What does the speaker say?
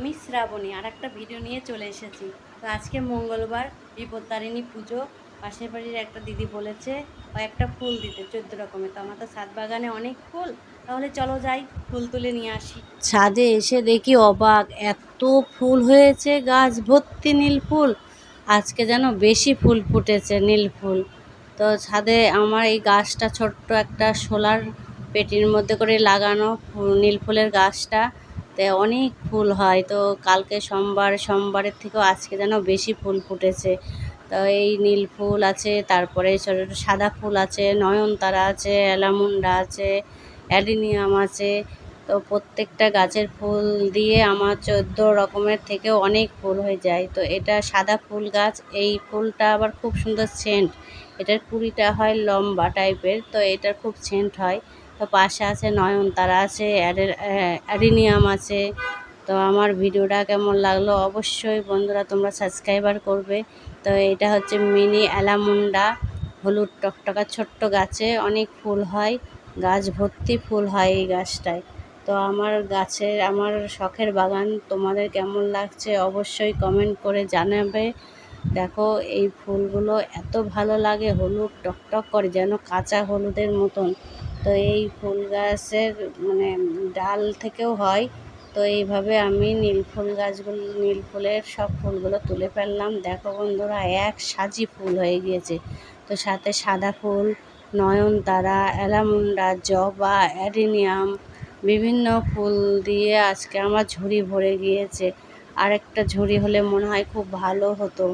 আমি শ্রাবণী আর একটা ভিডিও নিয়ে চলে এসেছি। তো আজকে মঙ্গলবার, বিপত্তারিণী পুজো। পাশের বাড়ির একটা দিদি বলেছে কয়েকটা ফুল দিতে, চোদ্দ রকমের। তো আমার তো ছাদ বাগানে অনেক ফুল। তাহলে চলো যাই, ফুল তুলে নিয়ে আসি। ছাদে এসে দেখি অবাক, এত ফুল হয়েছে গাছ ভর্তি নীল ফুল। আজকে যেন বেশি ফুল ফুটেছে নীল ফুল। তো ছাদে আমার এই গাছটা ছোট্ট একটা সোলার পেটির মধ্যে করে লাগানো নীল ফুলের গাছটা। তে অনেক ফুল হয়। তো কালকে সোমবার, সোমবারের থেকেও আজকে যেন বেশি ফুল ফুটেছে। তো এই নীল ফুল আছে, তারপরে ছোটো ছোটো সাদা ফুল আছে, নয়নতারা আছে, অ্যালামুন্ডা আছে, অ্যাডিনিয়াম আছে। তো প্রত্যেকটা গাছের ফুল দিয়ে আমার চোদ্দ রকমের থেকেও অনেক ফুল হয়ে যায়। তো এটা সাদা ফুল গাছ, এই ফুলটা আবার খুব সুন্দর সেন্ট এটার কুড়িটা হয় লম্বা টাইপের তো এটার খুব সেন্ট হয়। তো পাশে আছে নয়নতারা আছে অ্যাডে- অ্যা- আছে। তো আমার ভিডিওটা কেমন লাগল অবশ্যই বন্ধুরা তোমরা সাবস্ক্রাইবার করবে। তো এটা হচ্ছে মিনি অ্যালামুন্ডা হলুদ টকটকা ছোট্ট গাছে, অনেক ফুল হয়, গাছ ভর্তি ফুল হয় এই গাছটায়। তো আমার গাছের, আমার শখের বাগান তোমাদের কেমন লাগছে অবশ্যই কমেন্ট করে জানাবে। দেখো এই ফুলগুলো এত ভালো লাগে, হলুদ টকটক করে যেন কাঁচা হলুদের মতন। তো এই ফুল গাছের মানে ডাল থেকেও হয়। তো এইভাবে আমি নীল ফুল গাছগুলো, নীল ফুলের সব ফুলগুলো তুলে ফেললাম। দেখো বন্ধুরা, এক সাজি ফুল হয়ে গিয়েছে। তো সাথে সাদা ফুল, নয়নতারা, অ্যালামুন্ডা, জবা, অ্যাডিনিয়াম, বিভিন্ন ফুল দিয়ে আজকে আমার ঝুড়ি ভরে গিয়েছে। আরেকটা ঝুড়ি হলে মনে হয় খুব ভালো হতো।